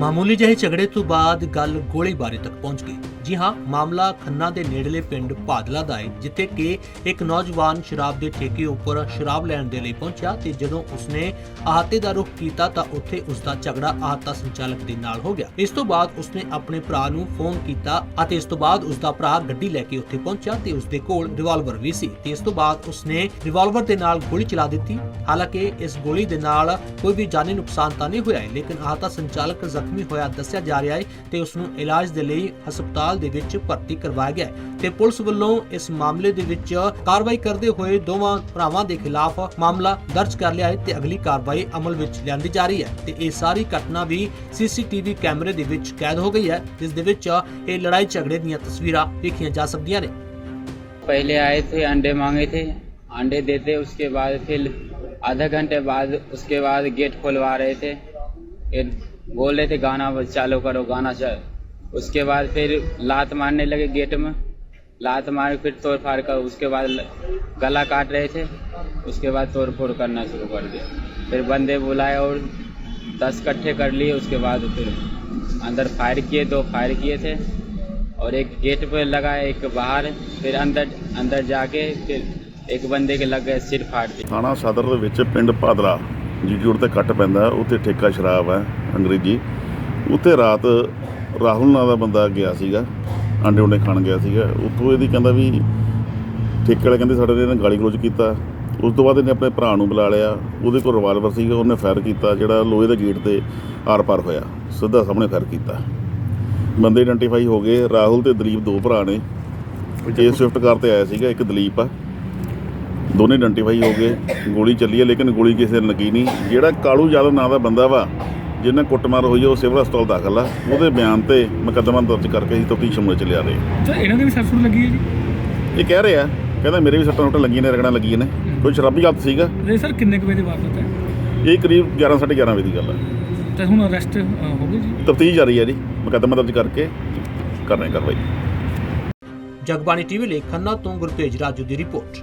ਮਾਮੂਲੀ ਜਿਹੇ ਝਗੜੇ ਤੋਂ ਬਾਅਦ ਗੱਲ ਗੋਲੀਬਾਰੀ ਤੱਕ ਪਹੁੰਚ ਗਈ। ਜੀ ਹਾਂ, ਮਾਮਲਾ ਖੰਨਾ ਦੇ ਨੇੜਲੇ ਪਿੰਡ ਭਾਦਲਾ ਦਾ ਹੈ, ਜਿੱਥੇ ਕਿ ਇੱਕ ਨੌਜਵਾਨ ਸ਼ਰਾਬ ਦੇ ਠੇਕੇ ਉੱਪਰ ਸ਼ਰਾਬ ਲੈਣ ਦੇ ਲਈ ਪਹੁੰਚਿਆ ਤੇ ਜਦੋਂ ਉਸਨੇ ਆਹਤੇ ਦਾ ਰੁਖ ਕੀਤਾ ਤਾਂ ਉੱਥੇ ਉਸ ਦਾ ਝਗੜਾ ਆਹਤਾ ਸੰਚਾਲਕ ਦੇ ਨਾਲ ਹੋ ਗਿਆ। ਇਸ ਤੋਂ ਬਾਅਦ ਉਸਨੇ ਆਪਣੇ ਭਰਾ ਨੂੰ ਫੋਨ ਕੀਤਾ ਅਤੇ ਇਸ ਤੋਂ ਬਾਅਦ ਉਸ ਦਾ ਭਰਾ ਗੱਡੀ ਲੈ ਕੇ ਉੱਥੇ ਪਹੁੰਚਿਆ ਤੇ ਉਸ ਦੇ ਕੋਲ ਰਿਵਾਲਵਰ ਵੀ ਸੀ ਤੇ ਇਸ ਤੋਂ ਬਾਅਦ ਉਸਨੇ ਰਿਵਾਲਵਰ ਦੇ ਨਾਲ ਗੋਲੀ ਚਲਾ ਦਿੱਤੀ। ਹਾਲਾਂਕਿ ਇਸ ਗੋਲੀ ਦੇ ਨਾਲ ਕੋਈ ਵੀ ਜਾਨੀ ਨੁਕਸਾਨ ਤਾਂ ਨਹੀਂ ਹੋਇਆ ਲੇਕਿਨ ਆਹਤਾ ਸੰਚਾਲਕ ਜ਼ਖਮੀ ਹੋਇਆ ਦੱਸਿਆ ਜਾ ਰਿਹਾ ਹੈ ਤੇ ਉਸ ਨੂੰ ਇਲਾਜ ਦੇ ਲਈ ਹਸਪਤਾਲ ਦੇ ਵਿੱਚ ਭਰਤੀ ਕਰਵਾਇਆ ਗਿਆ ਹੈ ਤੇ ਪੁਲਿਸ ਵੱਲੋਂ ਇਸ ਮਾਮਲੇ ਦੇ ਵਿੱਚ ਕਾਰਵਾਈ ਕਰਦੇ ਹੋਏ ਦੋਵਾਂ ਭਰਾਵਾਂ ਦੇ ਖਿਲਾਫ ਮਾਮਲਾ ਦਰਜ ਕਰ ਲਿਆ ਹੈ ਤੇ ਅਗਲੀ ਕਾਰਵਾਈ ਅਮਲ ਵਿੱਚ ਲਿਆਂਦੀ ਜਾ ਰਹੀ ਹੈ ਤੇ ਇਹ ਸਾਰੀ ਘਟਨਾ ਵੀ ਸੀਸੀਟੀਵੀ ਕੈਮਰੇ ਦੇ ਵਿੱਚ ਕੈਦ ਹੋ ਗਈ ਹੈ ਜਿਸ ਦੇ ਵਿੱਚ ਇਹ ਲੜਾਈ ਝਗੜੇ ਦੀਆਂ ਤਸਵੀਰਾਂ ਵੇਖੀਆਂ ਜਾ ਸਕਦੀਆਂ ਨੇ पहले आए थे अंडे मांगे थे अंडे देते उसके बाद फिर आधा घंटे बाद उसके बाद गेट खुलवा रहे थे फिर बोल रहे थे गाना चालू करो गाना चालू उसके बाद फिर लात मारने लगे गेट में लात मार फिर तोड़ फाड़ कर उसके बाद ल- गला काट रहे थे उसके बाद तोड़ फोड़ करना शुरू कर दिया फिर बंदे बुलाए और दस कट्ठे कर लिए उसके बाद फिर अंदर फायर किए दो फायर किए थे और एक गेट पे लगा एक बाहर फिर अंदर अंदर जाके फिर एक बंदे के लग गए सिर फाड़ दिया ਥਾਣਾ ਸਦਰ ਦੇ ਵਿੱਚ ਪਿੰਡ ਭਾਦਰਾ ਜੀਟੀ ਰੋਡ ਤੇ ਕੱਟ ਪੈਂਦਾ ਉੱਥੇ ਠੇਕਾ ਸ਼ਰਾਬ ਹੈ ਅੰਗਰੇਜ਼ੀ ਉੱਥੇ ਰਾਤ ਰਾਹੁਲ ਨਾਂ ਦਾ ਬੰਦਾ ਗਿਆ ਸੀਗਾ, ਆਂਡੇ ਉਂਡੇ ਖਾਣ ਗਿਆ ਸੀਗਾ। ਉੱਥੋਂ ਇਹਦੀ ਕਹਿੰਦਾ ਵੀ ਠੇਕੇ ਵਾਲੇ ਕਹਿੰਦੇ ਸਾਡੇ ਨਾਲ ਗਾਲੀ ਗਲੋਚ ਕੀਤਾ। ਉਸ ਤੋਂ ਬਾਅਦ ਇਹਨੇ ਆਪਣੇ ਭਰਾ ਨੂੰ ਬੁਲਾ ਲਿਆ। ਉਹਦੇ ਕੋਲ ਰਿਵਾਲਵਰ ਸੀਗਾ, ਉਹਨੇ ਫਾਇਰ ਕੀਤਾ, ਜਿਹੜਾ ਲੋਹੇ ਦੇ ਗੇਟ ਤੇ ਆਰ ਪਾਰ ਹੋਇਆ। ਸਿੱਧਾ ਸਾਹਮਣੇ ਫਾਇਰ ਕੀਤਾ। ਬੰਦੇ ਆਇਡੈਂਟੀਫਾਈ ਹੋ ਗਏ। ਰਾਹੁਲ ਤੇ ਦਲੀਪ ਦੋ ਭਰਾ ਨੇ। ਇਹ ਸਵਿਫਟ ਕਾਰ ਤੇ ਆਇਆ ਸੀਗਾ, ਇੱਕ ਦਲੀਪ ਆ। ਦੋਨੇ ਆਇਡੈਂਟੀਫਾਈ ਹੋ ਗਏ। ਗੋਲੀ ਚੱਲੀ ਹੈ ਲੇਕਿਨ ਗੋਲੀ ਕਿਸੇ ਨੇ ਲੱਗੀ ਨਹੀਂ। ਜਿਹੜਾ ਕਾਲੂ ਯਾਦਵ ਨਾਂ ਦਾ ਬੰਦਾ ਵਾ ਜਿਹਨਾਂ ਕੁੱਟਮਾਰ ਹੋਈ ਉਹ ਸਿਵਲ ਹਸਪਤਾਲ ਦਾਖਲ ਆ। ਉਹਦੇ ਬਿਆਨ ਤੇ ਮੁਕੱਦਮਾ ਦਰਜ ਕਰਕੇ ਅਸੀਂ ਤਫਤੀਸ਼ ਅਮਲ ਚ ਲਿਆ ਰਹੇ ਸਰ ਇਹਨਾਂ ਦੇ ਵੀ ਸਰਸੂਰ ਲੱਗੀ ਹੈ ਜੀ? ਇਹ ਕਹਿ ਰਹੇ ਆ ਕਹਿੰਦਾ ਮੇਰੇ ਵੀ ਸੱਟਾਂ ਸੁੱਟਾਂ ਲੱਗੀਆਂ ਨੇ ਰਗੜਾਂ ਲੱਗੀਆਂ ਨੇ। ਕੋਈ ਸ਼ਰਾਬੀ ਹਾਲਤ ਸੀਗਾ? ਤੇ ਸਰ ਕਿੰਨੇ ਕੁ ਵਜੇ ਦੀ ਵਾਰਦਾਤ ਹੈ? ਇਹ ਕਰੀਬ 11 11:30 ਵਜੇ ਦੀ ਗੱਲ ਆ। ਤੇ ਹੁਣ ਅਰੈਸਟ ਹੋ ਗਏ ਜੀ? ਤਫਤੀਸ਼ ਜਾਰੀ ਹੈ ਜੀ। ਮੁਕੱਦਮਾ ਦਰਜ ਕਰਕੇ ਕਰ ਰਹੇ ਕਾਰਵਾਈ। ਜਗਬਾਣੀ ਟੀਵੀ ਲਈ ਖੰਨਾ ਤੋਂ ਗੁਰਤੇਜ ਰਾਜੂ ਦੀ ਰਿਪੋਰਟ।